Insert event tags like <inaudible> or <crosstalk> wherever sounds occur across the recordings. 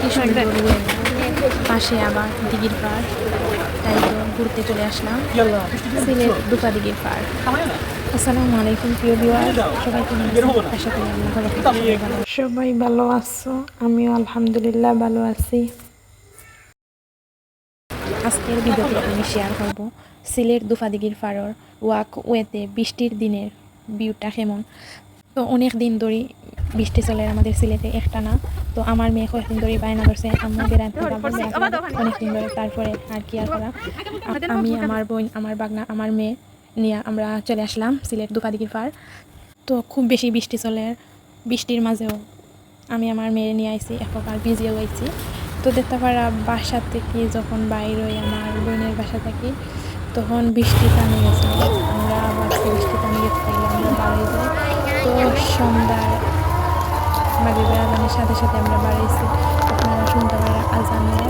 কি সুন্দর পাশে আবার দিঘির তাই তো ঘুরতে চলে আসলাম। সিলেট দুপা দিঘির আসসালামু আলাইকুম প্রিয় বিওয়ার সবাই কেমন আশা করি ভালো সবাই ভালো আছো? আমিও আলহামদুলিল্লাহ ভালো আছি। আজকের ভিডিওতে আমি শেয়ার করব সিলেট দুফাদিগির ফাড়র ওয়াক ওয়েতে বৃষ্টির দিনের ভিউটা কেমন? তো অনেক দিন ধরে বৃষ্টি চলে আমাদের সিলেটে একটা না। তো আমার মেয়ে কয়েকদিন ধরে বায়না করছে যাব অনেকদিন ধরে তারপরে আর কি আর করা। আমি, আমার বোন, আমার বাগনা, আমার মেয়ে নিয়ে আমরা চলে আসলাম সিলেট দুফাদিগির পার তো খুব বেশি বৃষ্টি চলে, বৃষ্টির মাঝেও আমি আমার মেয়ে নিয়ে আইছি, এক প্রকার ভিজিয়েও আইছি। তো দেখতে পারা বাসা থেকে যখন বাইর আমার বোনের বাসা থাকি, তখন বৃষ্টি টানে গেছে। আমরা বাসে বৃষ্টি টানে গেছে আমরা তো সন্ধ্যার মাগরিবের আজানের সাথে সাথে আমরা বাড়াইছি। আপনারা শুনতে পারা আজানের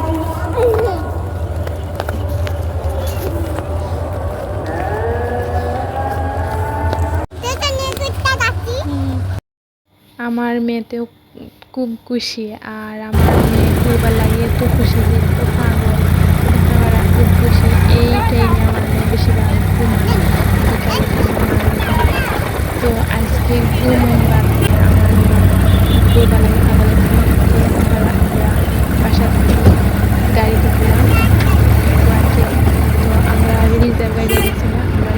আমার মেয়েতেও খুব খুশি আর আমার মেয়ে ঘুরবার লাগে এত খুশি যে এত পাগল। খুব খুশি। এই টাইমে আমার মেয়ে বেশি ভালো ঘুমায় তো আজকে আমার লাগে পাগল তো আমরা আমরা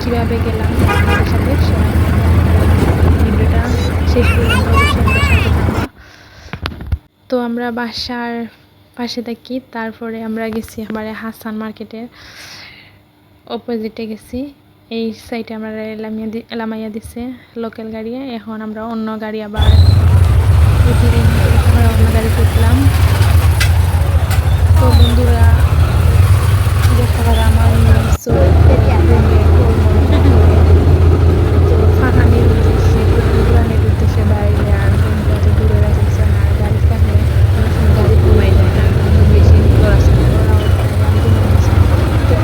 কীভাবে গেলাম শেষ তো আমরা বাসার পাশে থাকি, তারপরে আমরা গেছি আমার হাসান মার্কেটের অপোজিটে গেছি। এই সাইডে আমরা এলামাইয়া দিছে লোকাল গাড়ি। এখন আমরা অন্য গাড়ি আবার অন্য গাড়ি উঠলাম তো বন্ধুরা দেখতে পারা আমার ফাঁকানির উদ্দেশ্যে পুরানের উদ্দেশ্যে বাইরে আর কত দূরে রাখছে না আর গাড়ি থাকলে অনেক সময় গাড়ি ঘুমাই যায় না বেশি পড়াশোনা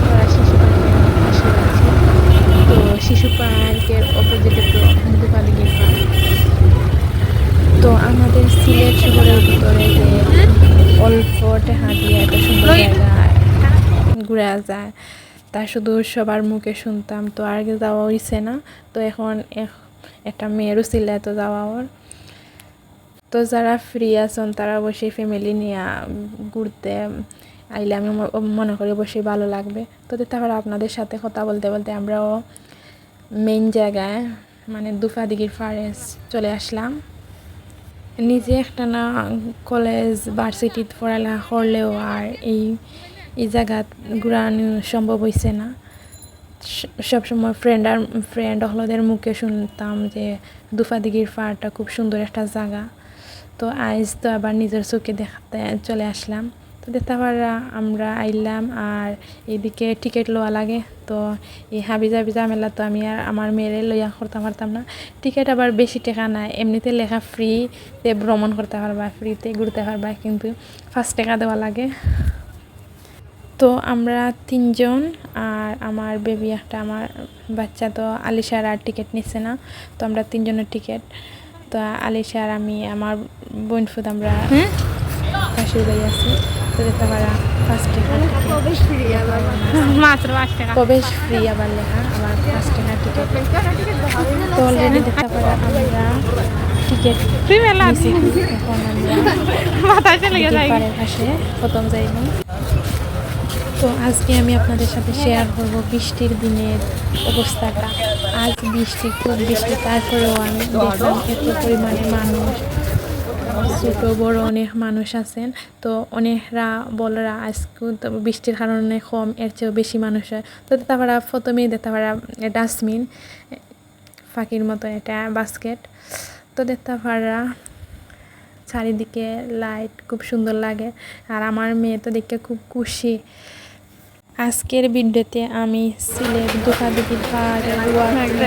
করা শিশু পার্কের পাশে আছে তো শিশু পার্কের অপোজিটে তো দুপালি পার্ক তো আমাদের সিলেট শহরের ভিতরে যে অল্প টাকা দিয়ে এত সুন্দর জায়গা ঘুরে যায় তা শুধু সবার মুখে শুনতাম, তো আগে যাওয়া হয়েছে না। তো এখন এখ- একটা মেয়েরও ছিল এত যাওয়া ওর তো যারা ফ্রি আছেন, তারা অবশ্যই ফ্যামিলি নিয়ে ঘুরতে আইলে আমি মনে করি অবশ্যই ভালো লাগবে। তো তারপরে আপনাদের সাথে কথা বলতে বলতে আমরাও মেইন জায়গায় মানে দুফা দিঘির ফারেস চলে আসলাম। নিজে একটা না কলেজ ভার্সিটিতে পড়ালেখা করলেও আর এই এই জায়গাত ঘুরানো সম্ভব হয়েছে না। সবসময় ফ্রেন্ড আর ফ্রেন্ড হলদের মুখে শুনতাম যে দুফা দিঘির পাড়টা খুব সুন্দর একটা জায়গা। তো আজ তো আবার নিজের চোখে দেখাতে চলে আসলাম। তো দেখতে পারা আমরা আইলাম আর এদিকে টিকিট লওয়া লাগে। তো এই হাবি জাবি ঝামেলা তো আমি আর আমার মেয়েরে লইয়া করতে পারতাম না। টিকিট আবার বেশি টাকা নাই। এমনিতে লেখা ফ্রিতে ভ্রমণ করতে পারবা ফ্রিতে ঘুরতে পারবা। কিন্তু ফার্স্ট টাকা দেওয়া লাগে। তো আমরা তিনজন আর আমার বেবি একটা আমার বাচ্চা তো আলিশার আর টিকিট নিচ্ছে না তো আমরা তিনজনের টিকিট তো আলিশা আর আমি আমার বোন ফুদ আমরা পাশের বাড়ি আছি। তো দেখতে পারা ফার্স্ট টাকা মাত্র পাঁচ টাকা। প্রবেশ ফ্রি আবার লেখা? আবার ফার্স্ট টাকা টিকিট তো অলরেডি দেখতে পারা আমরা টিকিট ফ্রি মেলা নিছি। এখন আমরা মাথায় চলে গেছে পাশে। প্রথম যাইব তো আজকে আমি আপনাদের সাথে শেয়ার করব বৃষ্টির দিনের অবস্থাটা। আজ বৃষ্টি, খুব বৃষ্টি, তারপরেও আমি দেখলাম এত পরিমাণে মানুষ, ছোট, বড় অনেক মানুষ আছেন। তো অনেকরা বলরা আজকে তো বৃষ্টির কারণে কম, এর চেয়েও বেশি মানুষ হয়। তো তারপরে প্রথমেই দেখতে পারা ডাস্টবিন, ফাঁকির মতো এটা বাস্কেট তো দেখতে পারা চারিদিকে লাইট খুব সুন্দর লাগে। আর আমার মেয়ে তো দেখতে খুব খুশি। আজকের ভিডিওতে আমি সিলেট দুকাদিকির ওয়ার্ক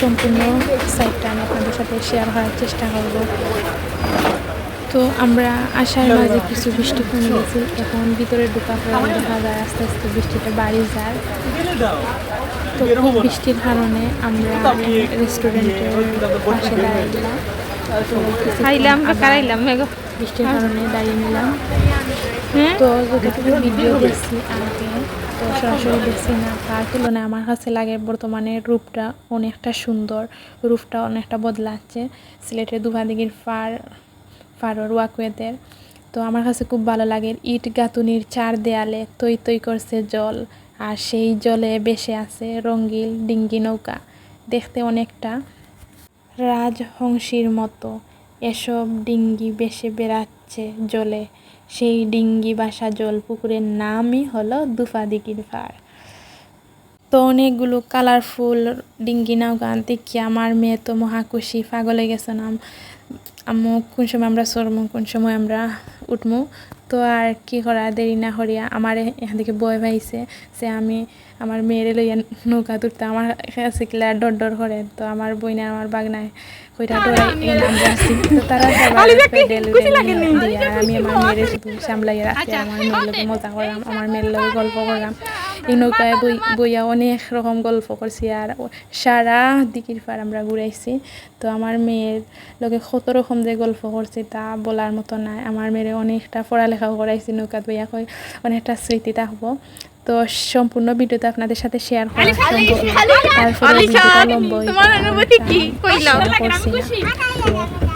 সম্পূর্ণ সাইটটা আমি আপনাদের সাথে শেয়ার করার চেষ্টা করব। তো আমরা আসার মাঝে কিছু বৃষ্টি কমে গেছে। এখন ভিতরে ঢোকা পরে দেখা যায় আস্তে আস্তে বৃষ্টিটা বাড়ি যায়। তো খুব বৃষ্টির কারণে আমরা রেস্টুরেন্টের পাশে আবার আইলাম বৃষ্টির কারণে দাঁড়িয়ে নিলাম। তো যতটুকু ভিডিও দেখছি আগে, তো সরাসরি দেখছি না, তার তুলনায় আমার কাছে লাগে বর্তমানে রূপটা অনেকটা সুন্দর, রূপটা অনেকটা বদলাচ্ছে। সিলেটের দুভাদিগির ফার, ফারোর ওয়াকুয়েদের তো আমার কাছে খুব ভালো লাগে ইট গাঁথুনির চার দেয়ালে তৈ তৈ করছে জল, আর সেই জলে বেসে আছে রঙ্গিল ডিঙ্গি নৌকা। দেখতে অনেকটা রাজহংসীর মতো, এসব ডিঙ্গি বেসে বেড়াচ্ছে জলে। সেই ডিঙ্গি বাসা জল পুকুরের নামই হলো দুফা দিকির পাড় তো অনেকগুলো কালারফুল ডিঙ্গি নৌকা দেখি আমার মেয়ে তো মহাকুশি পাগলে গেছে নাম। আম্মু, কোন সময় আমরা সরমু কোন সময় আমরা উঠমু? তো আর কি করা, দেরি না হরিয়া আমার এখান থেকে বয় ভাইছে সে আমি আমার মেয়েরে লইয়া নৌকা তুলতে আমার কাছে কিলা ডর ডর করে। তো আমার বইনা আমার বাগনায় কইটা ডরাই তো তারা আমি আমার মেয়েরে শুধু সামলাইয়া রাখি আর আমার মেয়ের লোকে মজা করলাম আমার মেয়ের লোকে গল্প করলাম এই নৌকায় বই বইয়া অনেক রকম গল্প করছি আর সারা দিকির পার আমরা ঘুরাইছি। তো আমার মেয়ের লোকে কত রকম যে গল্প করছি তা বলার মতো নাই। আমার মেয়ের অনেকটা পড়ালেখাও করাইছি নৌকাত বইয়া কই অনেকটা স্মৃতি থাকব। তো সম্পূর্ণ ভিডিওতে আপনাদের সাথে শেয়ার করা সম্ভব তারপরে ভিডিওটা লম্বা তোমার অনুভূতি কি? কইলাও। সেটা করছি না।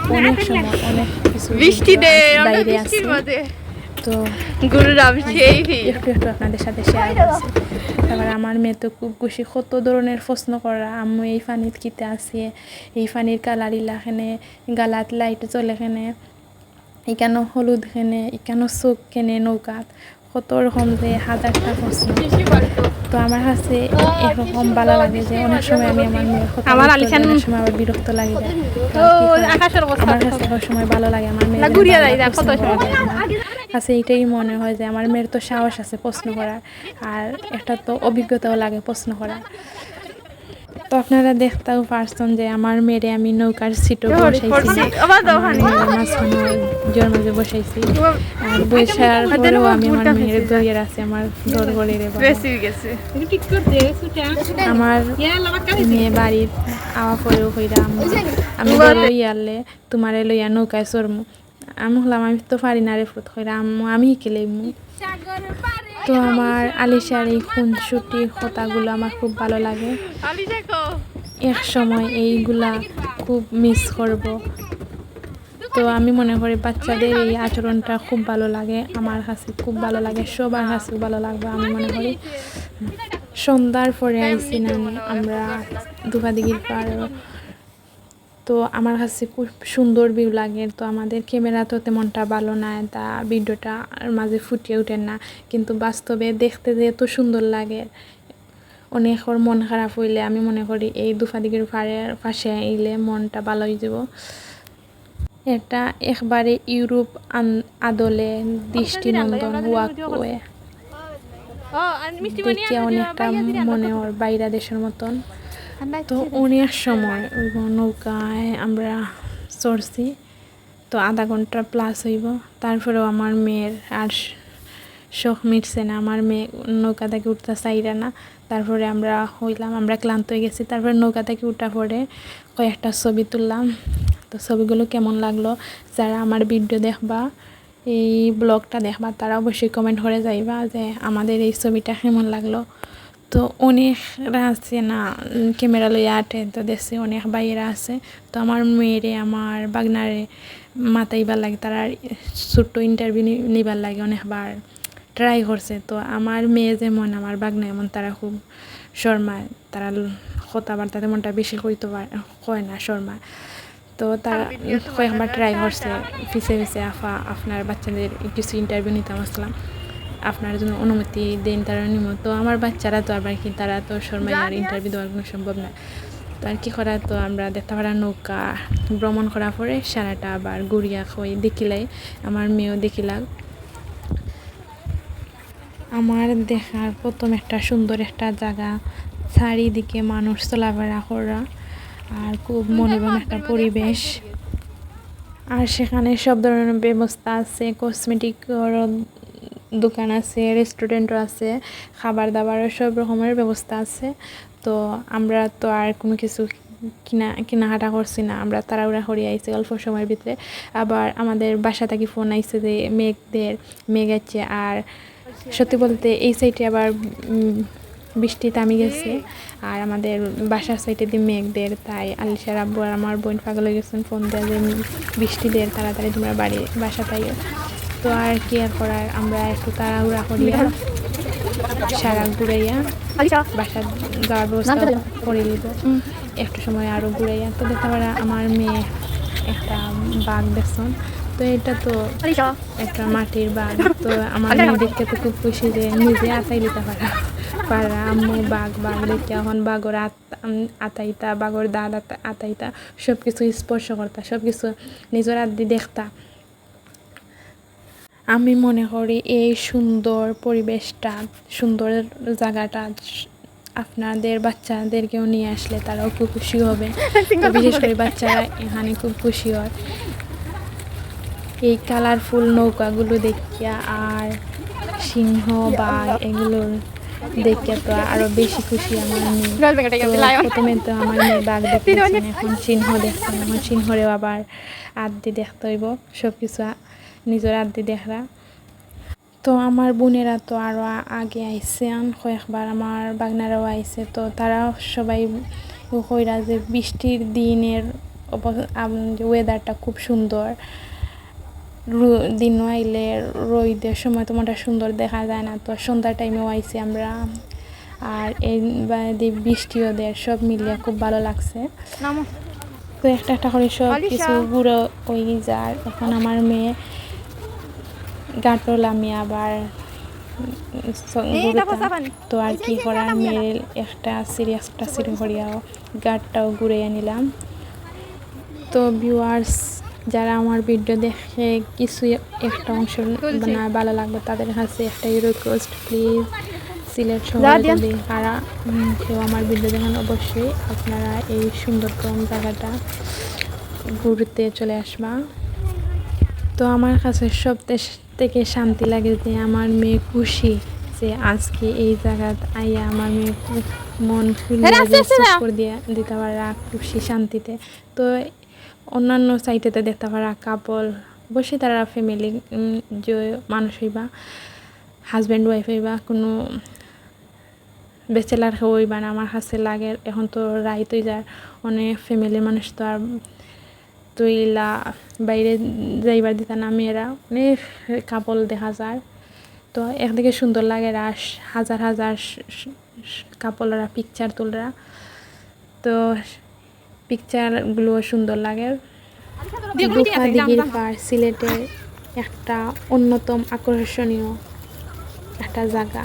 তো অনেক সময় অনেক কিছু বৃষ্টি দে বাইরে আছে। তো গুরুরাম সেই একটু একটু আপনাদের সাথে শেয়ার করছি। তারপর আমার মেয়ে তো খুব খুশি। কত ধরনের প্রশ্ন করা আমি এই ফানিত কিতে আছে? এই ফানির কালার ইলাখানে গালাত লাইট জ্বলে খেনে এখানো হলুদ খেনে এখানো চোখ কেনে নৌকাত? কত রকম যে হাজারটা প্রশ্ন। তো আমার কাছে এরকম ভালো লাগে যে অনেক সময় আমি আমার মেয়ের কথা আমার অনেক সময় আবার বিরক্ত লাগে আমার কাছে সব সময় ভালো লাগে আমার মেয়ের। কাছে এইটাই মনে হয় যে আমার মেয়ের তো সাহস আছে প্রশ্ন করার আর একটা তো অভিজ্ঞতাও লাগে প্রশ্ন করার। তো আপনারা দেখতেও পারছেন যে আমার মেয়েরে আমি নৌকার সিটও বসাইছি। হানি। মেয়ের মাঝখানে বসাইছি। আর বৈশার পরেও আমি আমার মেয়ের দইয়ে রাখছি আমার দর করে রে বাবা। বেশি গেছে। আমার মেয়ে বাড়ির আওয়া পরেও আম্মা আমি লইয়া আনলে তোমারে লইয়া নৌকায় চড়মু। আমি হলাম আমি তো পারি না রে ফুট আম্মু আমি খেলেমু তো আমার আলিশার এই খুনসুটি কথাগুলো আমার খুব ভালো লাগে। এক সময় এইগুলা খুব মিস করব। তো আমি মনে করি বাচ্চাদের এই আচরণটা খুব ভালো লাগে, আমার কাছে খুব ভালো লাগে, সবার কাছে ভালো লাগবে আমি মনে করি। সন্ধ্যার পরে আইসি না আমরা দুপাদিগির পার তো আমার কাছে খুব সুন্দর ভিউ লাগে। তো আমাদের ক্যামেরা তো তেমনটা ভালো না তা ভিডিওটা মাঝে ফুটিয়ে ওঠে না। কিন্তু বাস্তবে দেখতে যে এত সুন্দর লাগে অনেক ওর মন খারাপ হইলে আমি মনে করি এই দুফাদিগের পাড়ের পাশে আইলে মনটা ভালো হয়ে যাব। এটা একবারে ইউরোপ আদলে দৃষ্টিনন্দন ওয়াকওয়ে। দেখে অনেকটা মনে ওর বাইরা দেশের মতন। তো অনেক সময় ওই নৌকায় আমরা চড়ছি তো আধা ঘণ্টা প্লাস হইব। তারপরেও আমার মেয়ের আর শখ মিটছে না। আমার মেয়ে নৌকা থেকে উঠতে চাইরা না। তারপরে আমরা হইলাম আমরা ক্লান্ত হয়ে গেছি। তারপরে নৌকা থেকে উঠা পরে কয়েকটা ছবি তুললাম। তো ছবিগুলো কেমন লাগল যারা আমার ভিডিও দেখবা এই ব্লগটা দেখবা তারা অবশ্যই কমেন্ট করে যাইবা যে আমাদের এই ছবিটা কেমন লাগল। তো অনেকরা আছে না ক্যামেরা লইয়া আটে তো দেশে অনেক বাইরা আছে। তো আমার মেয়েরে আমার বাগনারে মাতাইবার লাগে তারা ছোট্ট ইন্টারভিউ নিবার লাগে অনেকবার। ট্রাই করছে তো আমার মেয়ে যেমন আমার বাগনা এমন তারা খুব শর্মায়। তারা কথাবার্তা তেমনটা বেশি কইতে পারে কয় না শর্মা তো তারা কয়েকবার ট্রাই করছে পিছে পিছে আফা আপনার বাচ্চাদের কিছু ইন্টারভিউ নিতাম আসলাম। আপনার জন্য অনুমতি দেন তারা নিম তো আমার বাচ্চারা তো আবার কি তারা তো শর্মায় আর ইন্টারভিউ দেওয়ার কোনো সম্ভব না। তো আর কি করা তো আমরা দেখতে পারা নৌকা ভ্রমণ করার পরে সারাটা আবার গুড়িয়া খই দেখিলাই আমার মেয়েও দেখিলাম আমার দেখার প্রথম একটা সুন্দর একটা জায়গা চারিদিকে মানুষ চলাফেরা করা আর খুব মনোরম একটা পরিবেশ। আর সেখানে সব ধরনের ব্যবস্থা আছে কসমেটিক দোকান আছে রেস্টুরেন্টও আছে খাবার দাবারের সব রকমের ব্যবস্থা আছে। তো আমরা তো আর কোনো কিছু কিনা, কেনাকাটা করছি না। আমরা তাড়াহুড়া করে আইসি অল্প সময়ের ভিতরে। আবার আমাদের বাসা থেকে ফোন আইছে যে মেঘদের, মেঘ আছে আর সত্যি বলতে এই সাইডে আবার বৃষ্টি থামি গেছে। আর আমাদের বাসার সাইডে দিয়ে মেঘদের, তাই আলিশার আব্বু আর আমার বোন পাগল গেছেন। ফোন দেওয়া যে বৃষ্টি তাড়াতাড়ি তোমরা বাড়ি বাসা তাই তো আর কি আর করার? আমরা একটু তাড়াহুড়া করিয়া সারা ঘুরাইয়া বাসা যাওয়ার ব্যবস্থা করে দিব একটু সময় আরও ঘুরাইয়া। তো দেখতে পারা আমার মেয়ে একটা বাঘ দেখছেন। তো এটা তো একটা মাটির বাঘ। তো আমার মেয়ে দেখতে তো খুব খুশি যে নিজে আতাই দিতে পারা। পারা আম্মু বাঘ বাঘ দেখতে। এখন বাঘর আতাইতা বাঘর দাঁত আতা- আতাইতা। সব কিছু স্পর্শ করতা। সব কিছু নিজের আদি দেখতা। আমি মনে করি এই সুন্দর পরিবেশটা সুন্দর জায়গাটা আপনাদের বাচ্চাদেরকেও নিয়ে আসলে তারাও খুব খুশি হবে। <laughs> বিশেষ করে বাচ্চারা এখানে খুব খুশি হয়। এই কালারফুল নৌকাগুলো দেখিয়া আর সিংহ বাঘ এগুলো দেখিয়া তো আরও বেশি খুশি আমার মেয়ে। <laughs> প্রথমে তো আমার মেয়ে বাঘ <laughs> দেখতেছেন এখন সিংহ দেখছেন এখন সিংহরেও আবার আদি দেখতে হইব সব কিছু নিজের আদি দেখরা তো আমার বোনেরা তো আরও আগে আইসে আন কয়েকবার আমার বাগনারাও আইসে তো তারা সবাই কইরা যে বৃষ্টির দিনের ওয়েদারটা খুব সুন্দর। দিন আইলে রোদের সময় তোমারটা সুন্দর দেখা যায় না। তো সন্ধ্যার টাইমেও আইসি আমরা। আর এই বাদে বৃষ্টিও দেয় সব মিলিয়ে খুব ভালো লাগছে। তো একটা একটা করে সব। কিছু গুঁড়ো হয়ে যায় এখন আমার মেয়ে গাটল আমি আবার তো আর কি করার মেয়ের একটা একটা সিঁড়ি করিয়াও গাটটাও ঘুরিয়ে নিলাম। তো ভিউয়ার্স যারা আমার ভিডিও দেখে কিছু একটা অংশ না ভালো লাগবে তাদের কাছে একটাই রিকোয়েস্ট প্লিজ সিলেট শহরে। যদি উম, কেউ আমার ভিডিও দেখেন অবশ্যই আপনারা এই সুন্দরতম জায়গাটা ঘুরতে চলে আসবা। তো আমার কাছে সব দেশ- থেকে শান্তি লাগে যে আমার মেয়ে খুশি যে আজকে এই জায়গাত আইয়া আমার মেয়ে খুব মন করে দিয়ে দিতে পারা খুশি শান্তিতে। তো অন্যান্য সাইটেতে দেখতে পারা কাপল অবশ্যই তারা ফ্যামিলি যে মানুষ হইবা হাজব্যান্ড ওয়াইফ হইবা কোনো বেচেলার হইবা না আমার কাছে লাগে এখন তো রাইত হয়ে যায় অনেক ফ্যামিলির মানুষ তো আর তৈলা বাইরে যাইবার দিতা না মেয়েরা। অনেক কাপল দেখা যায়। তো একদিকে সুন্দর লাগে রাস হাজার হাজার কাপলরা পিকচার তুলরা। তো পিকচারগুলো সুন্দর লাগে। দুফা পার সিলেটের একটা অন্যতম আকর্ষণীয় একটা জায়গা।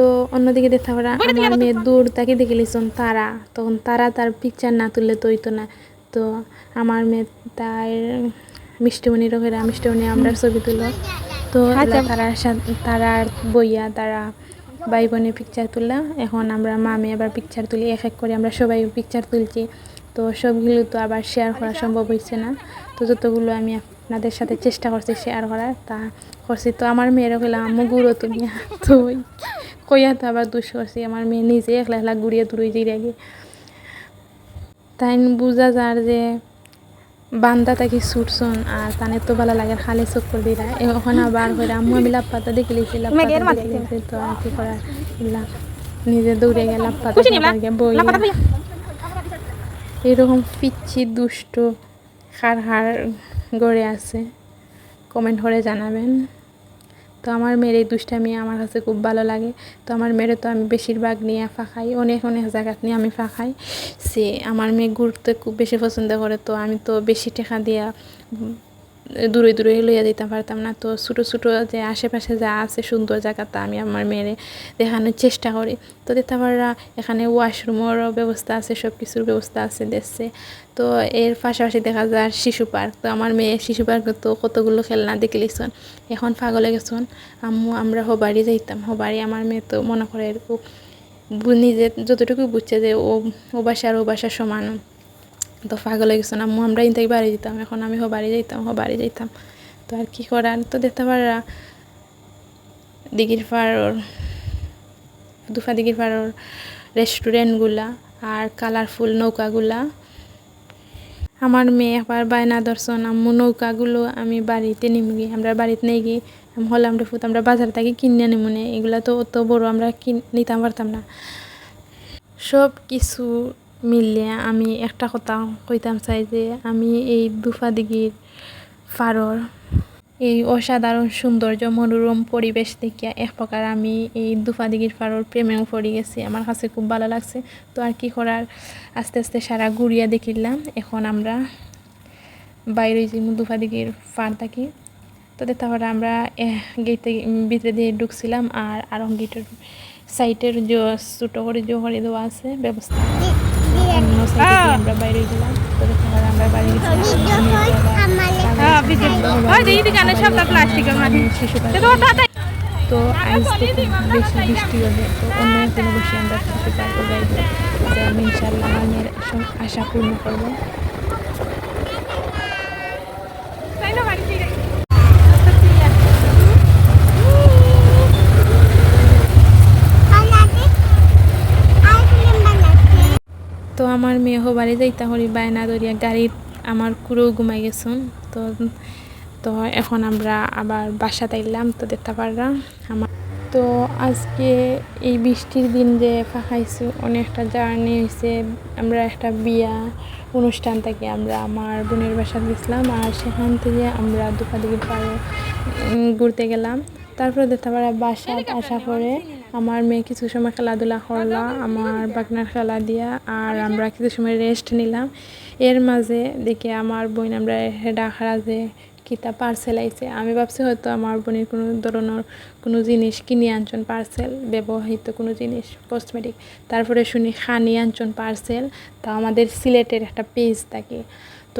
তো অন্যদিকে দেখতে পারা আমার মেয়ে দূর তাকে দেখে লিছন তারা। তখন তারা তার পিকচার না তুললে তো না। তো আমার মেয়ে তার মিষ্টিমণি রোগেরা মিষ্টিমণি আমরা ছবি তুলো। তো তারা তারা বইয়া তারা ভাই বোনে পিকচার তুললাম এখন আমরা মামে আবার পিকচার তুলি এক এক করে আমরা সবাই পিকচার তুলছি। তো সবগুলো তো আবার শেয়ার করা সম্ভব হয়েছে না। তো যতগুলো আমি আপনাদের সাথে চেষ্টা করছি শেয়ার করার তা করছি। তো আমার মেয়েরা কইলাম আম্মু গুঁড়ো তুমি তো কইয়া তো আবার দুষ করছি আমার মেয়ে নিজে একলা একলা ঘুরিয়ে দূরে দিয়ে রাখি তাই বুঝা যার যে বান্দা তাকে ছুটছন আর তানে তো ভালো লাগে খালি চোখ করে দিলা এখন আবার করে আম্মু আমি লাভ পাতা দেখে লিছি লাভ পাতা দেখে লিছি তো আর কি করার? নিজে দৌড়ে গেল লাভ পাতা বই। এরকম পিচ্ছি দুষ্ট হার হার গড়ে আছে। কমেন্ট করে জানাবেন। তো আমার মেয়ের এই দুষ্টামি আমার কাছে খুব ভালো লাগে। তো আমার মেয়ের তো আমি বেশিরভাগ নিয়ে ফাঁকাই, অনেক অনেক জায়গা নিয়ে আমি ফাঁকাই। সে আমার মেয়ে ঘুরতে খুব বেশি পছন্দ করে, তো আমি তো বেশি টেকা দিয়া দূরে দূরে লইয়া দিতে পারতাম না। তো ছোটো ছোটো যে আশেপাশে যা আছে সুন্দর জায়গা তা আমি আমার মেয়েরে দেখানোর চেষ্টা করি। তো দেখতে পারা এখানে ওয়াশরুমেরও ব্যবস্থা আছে সব কিছুর ব্যবস্থা আছে দেশে তো এর পাশাপাশি দেখা যায় শিশু পার্ক। তো আমার মেয়ে শিশু পার্কে তো কতগুলো খেলনা দেখলিছন এখন পাগলে গেছন আম্মু, আমরা হবাড়ি যাইতাম হবাড়ি আমার মেয়ে তো মনে করে এরকম, নিজে যতটুকু বুঝছে যে ও ও বাসা আর ও বাসা সমান। তো পাগল হয়ে গেছেন আম্মু আমরা ইনতাই বাড়ি যেতাম, এখন আমি হবাড়ি যাইতাম হবাড়ি যাইতাম। তো আর কি করার? তো দেখতে পারা, দিঘির পাড়র দুফা দিঘির পাড়র রেস্টুরেন্টগুলা আর কালারফুল নৌকাগুলা। আমার মেয়ে একবার বায়না দর্শন আম্মু নৌকাগুলো আমি বাড়িতে নিমু গিয়ে আমরা বাড়িতে নেই গিয়ে হলে আমরা ফুত, আমরা বাজার থেকে কিনে নিমু নে, এগুলা তো অত বড় আমরা কিন নিতাম পারতাম না। সব কিছু মিলিয়ে আমি একটা কথা কইতাম চাই যে আমি এই দুফা দিঘির ফারর এই অসাধারণ সৌন্দর্য, মনোরম পরিবেশ দেখিয়া এক প্রকার আমি এই দুফা দিঘির ফারর প্রেমেও পড়ে গেছি। আমার কাছে খুব ভালো লাগছে। তো আর কি করার? আস্তে আস্তে সারা ঘুরিয়া দেখিলাম। এখন আমরা বাইরে যে দুফা দিঘির ফার থাকি। তো তারপরে আমরা গেট ভিতরে দিয়ে ঢুকছিলাম আর আরও গেটের সাইটের যে ছোটো করে যে করে দেওয়া আছে, ব্যবস্থা। আমরা বাইরে গেলাম আমরা তো তো আমার আশা পূর্ণ করব তাই না বাড়ি থেকে তো আমার মেয়ে হো বাড়ি যাইতা হরি বায়না দরিয়া গাড়ির আমার কুড়ো ঘুমাই গেছুন তো তো এখন আমরা আবার বাসা তাইলাম, তো দেখতে পারলাম আমার। তো আজকে এই বৃষ্টির দিন যে ফাঁকাইছি, অনেকটা জার্নি হয়েছে আমরা একটা বিয়া অনুষ্ঠান থেকে আমরা আমার বোনের বাসা গেছিলাম, আর সেখান থেকে আমরা দুপাদিকে পাড়ে ঘুরতে গেলাম। তারপরে দেখতে পারা বাসা আসা পরে আমার মেয়ে কিছু সময় খেলাধুলা করল, আমার বাগনার খেলা দিয়া, আর আমরা কিছু সময় রেস্ট নিলাম। এর মাঝে দেখে আমার বোন আমরা ডাকারা যে, কিতা পার্সেল আইছে? আমি ভাবছি হয়তো আমার বোনের কোনো ধরনের কোনো জিনিস কিনে আনছন পার্সেল ব্যবহৃত কোনো জিনিস কসমেটিক তারপরে শুনি, খানি আনছন পার্সেল তা আমাদের সিলেটের একটা পেজ থাকে।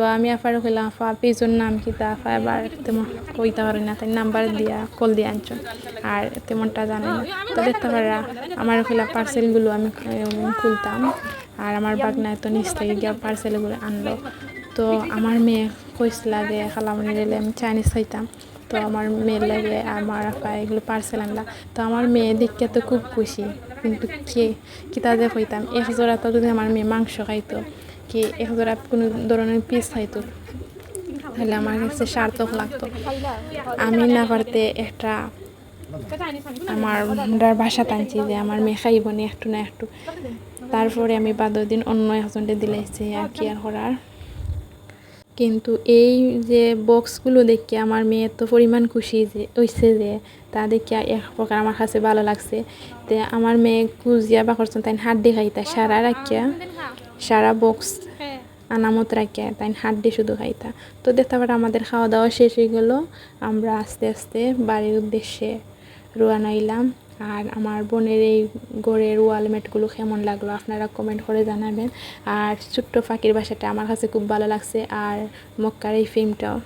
তো আমি আফার কইলাম আফা পেজের নাম কিতা আফা এবার তেমন কইতে পারে না, তাই নাম্বার দিয়া কল দিয়ে আনছন আর তেমনটা জানে না। তো দেখতে পারা, আমার কইলা পার্সেলগুলো আমি খুলতাম। আর আমার বাগনায় তো নিচ গিয়া পার্সেলগুলো আনলো। তো আমার মেয়ে কইছিল যে খালামনি রেলে আমি চাইনিজ খাইতাম তো আমার মেয়ের লাগে আমার আপা এগুলো পার্সেল আনলা। তো আমার মেয়ে দেখতে তো খুব খুশি। কিন্তু কে, কিতা যে কইতাম? এক জোড়া তো যদি আমার মেয়ে মাংস খাইতো। কি জোড়া কোনো ধরনের পিস খাইতো তাহলে আমার কাছে সার্থক লাগতো। আমি না পারতে একটা আমার বাসা টানছি যে আমার মেয়ে খাইব নি একটু না একটু। তারপরে আমি বাদর দিন অন্য একজনকে দিলাইছি আর কি আর করার। কিন্তু এই যে বক্সগুলো দেখে আমার মেয়ে এত পরিমাণ খুশি যে হয়েছে যে, তা দেখে এক প্রকার আমার কাছে ভালো লাগছে। তে আমার মেয়ে কুজিয়া বা করছেন তাই হাত দিয়ে খাইতা সারা রাখিয়া। সারা বক্স হ্যাঁ। আনামত রাখে তাই হাড্ডি শুধু খাইতা। তো দেখতে পারে আমাদের খাওয়া দাওয়া শেষ হয়ে গেলো। আমরা আস্তে আস্তে বাড়ির উদ্দেশ্যে রোয়ানা হইলাম। আর আমার বোনের এই গোড়ের ওয়ালমেটগুলো কেমন লাগল আপনারা কমেন্ট করে জানাবেন। আর ছোট্ট ফাঁকির বাসাটা আমার কাছে খুব ভালো লাগছে। আর মক্কার এই ফিল্মটাও